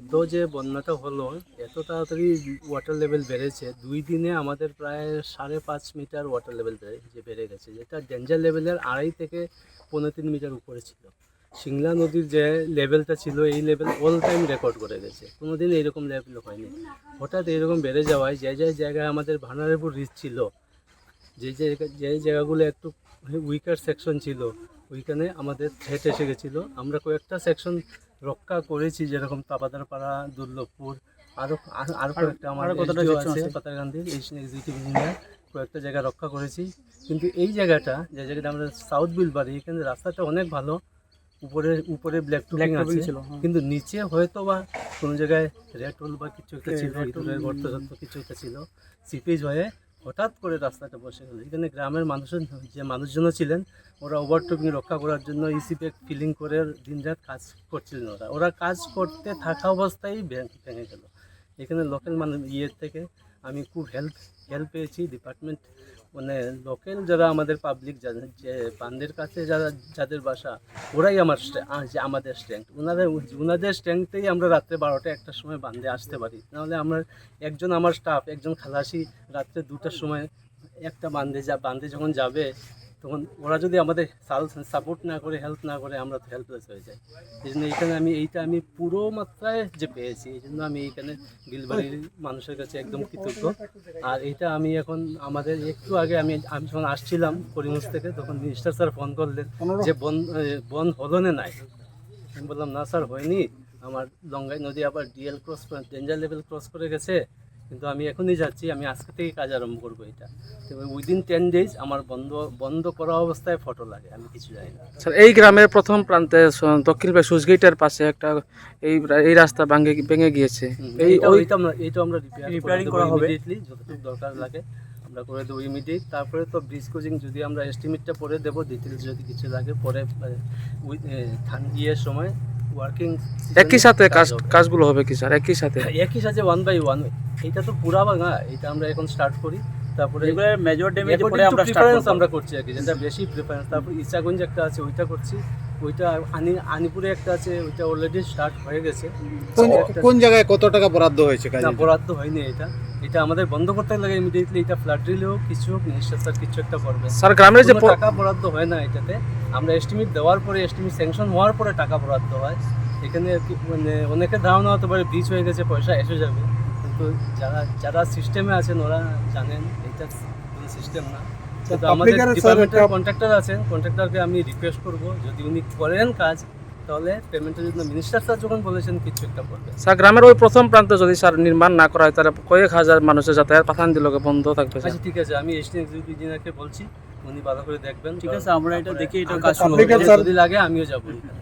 সদ্য যে বন্যাটা হলো, এত তাড়াতাড়ি ওয়াটার লেভেল বেড়েছে, দুই দিনে আমাদের প্রায় সাড়ে পাঁচ মিটার ওয়াটার লেভেল যে বেড়ে গেছে, যেটা ডেঞ্জার লেভেলের আড়াই থেকে পনেরো তিন মিটার উপরে ছিল। সিংলা নদীর যে লেভেলটা ছিল, এই লেভেল অল টাইম রেকর্ড করে গেছে। কোনো দিন এইরকম লেভেল হয়নি। হঠাৎ এরকম বেড়ে যাওয়ায় যে যে জায়গায় আমাদের ভানারেবল রিচ ছিল, যে যে যে জায়গাগুলো একটু উইকার সেকশন ছিল, ওইখানে আমাদের থ্রেট এসে গেছিল। আমরা কয়েকটা সেকশন রক্ষা করেছি যেরকম তাপাদারপাড়া দুর্লভপুর আরও আরও কয়েকটা আমার কতটা আছে? পাতারকান্দির এই এক্সিকিউটিভ ইঞ্জিনিয়ার কয়েকটা জায়গা রক্ষা করেছি কিন্তু এই জায়গাটা যে জায়গাটা আমরা সাউথ বিলবাড়ি এখানে রাস্তাটা অনেক ভালো উপরে উপরে ব্ল্যাক আছে ছিল, হ্যাঁ। কিন্তু নিচে হয়তো বা কোনো জায়গায় রেড হোল বা কিছু একটা ছিল গর্ত কিছু একটা ছিল সিপেজ হয়ে হঠাৎ করে রাস্তাটা বসে গেল। এখানে গ্রামের মানুষের যে মানুষজন ছিলেন, ওরা ওভারটোপিং রক্ষা করার জন্য ইসিপে ফিলিং করে দিনরাত কাজ করছিলেন ওরা। ওরা কাজ করতে থাকা অবস্থায় ভেঙে গেল। এখানে লোকাল মানুষ ইয়ের থেকে আমি খুব হেল্প হেল্প পেয়েছি ডিপার্টমেন্ট মানে লোকেল যারা আমাদের পাবলিক যে বান্দের কাছে যারা, যাদের বাসা, ওরাই আমার যে আমাদের স্ট্রেংথ ওনাদের ওনাদের স্ট্রেংথেই আমরা রাত্রে বারোটা, একটার সময় বান্ধে আসতে পারি। নাহলে আমরা একজন আমার স্টাফ একজন খালাসি রাত্রে দুটার সময় একটা বান্ধে যা বান্ধে যখন যাবে তখন ওরা যদি আমাদের সাপোর্ট না করে হেল্প না করে আমরা তো হেল্পলেস হয়ে যাই। এই জন্য এইখানে আমি এইটা আমি পুরো মাত্রায় যে পেয়েছি এই জন্য আমি এইখানে বিলবাড়ির মানুষের কাছে একদম কৃতজ্ঞ। আর এইটা আমি এখন আমাদের একটু আগে আমি আমি যখন আসছিলাম করিমগঞ্জ থেকে তখন মিনিস্টার স্যার ফোন করলেন যে বন বন হলো না নাই? আমি বললাম না স্যার হয়নি। আমার লঙ্গাই নদী আবার DL cross danger level cross করে গেছে। কিন্তু আমি এখনই যাচ্ছি আমি আজকে থেকে কাজ আরম্ভ করব এটা। উইদিন টেন ডেজ আমার বন্ধ বন্ধ করা অবস্থায় ফটো লাগে আমি কিছু জানি না। স্যার এই গ্রামের প্রথম প্রান্তে দক্ষিণ পাশে সুইচগেটের পাশে একটা এই এই রাস্তা ভাঙে ভেঙে গিয়েছে। এই এইটা ওইটা আমরা এইটা আমরা রিপেয়ার করা হবে। ইমিডিয়েটলি যতটুকু দরকার লাগে আমরা করে দেবো ইমিডিয়েট তারপরে তো ব্রিজ কোচিং যদি আমরা এস্টিমেটটা পরে দেবো ডিটেলস যদি কিছু লাগে পরে উইথ ইয়ের সময় ওয়ার্কিং একই সাথে কাজ কাজগুলো হবে কি স্যার? একই সাথে? একই সাথে ওয়ান বাই ওয়ান এইটা তো পুরা ভাঙা এটা আমরা এখন স্টার্ট করি। তারপরে এগুলোর মেজর ড্যামেজ পরে আমরা করব। আমরা করছি আর কি যেটা বেশি প্রিফারেন্স তারপর ইচ্ছাগঞ্জ একটা আছে ওইটা করছি। ওইটা আনি আনিপুরে একটা আছে ওইটা অলরেডি স্টার্ট হয়ে গেছে। কোন জায়গায় কত টাকা বরাদ্দ হয়েছে কাজে না বরাদ্দ হয়নি এটা। এটা আমাদের বন্ধ করতে লাগে ইমিডিয়েটলি এটা ফ্লাড রিলেও কিছু হোক মিনিস্টার স্যার কিছু একটা করবে স্যার গ্রামের যে টাকা বরাদ্দ হয় না এটাতে। আমরা এস্টিমেট দেওয়ার পরে এস্টিমেট স্যাংশন হওয়ার পরে টাকা বরাদ্দ হয়। এখানে মানে অনেকের ধারণা হতে পারে ব্রিজ হয়ে গেছে পয়সা এসে যাবে। কিন্তু যারা যারা সিস্টেমে আছেন ওরা জানেন এটা কোনো সিস্টেম না। কিন্তু আমাদের ডিপার্টমেন্টের কন্ট্রাক্টর আছেন কন্ট্রাক্টরকে আমি রিকোয়েস্ট করব যদি উনি করেন কাজ তাহলে পেমেন্টের জন্য মিনিস্টার স্যার যখন বলেছেন কিছু একটা করবে স্যার গ্রামের ওই প্রথম প্রান্তে যদি স্যার নির্মাণ না করা হয় তাহলে কয়েক হাজার মানুষের যাতায়াত পাঠান দিলকে বন্ধ থাকবে আচ্ছা ঠিক আছে আমি এসটি এক্সিকিউটিভ ইঞ্জিনিয়ারকে বলছি। উনি ভালো করে দেখবেন ঠিক আছে আমরা এটা দেখি এটা আমরা কাজ শুরু public-এর হবে স্যার- যদি লাগে আমিও যাব এখানে।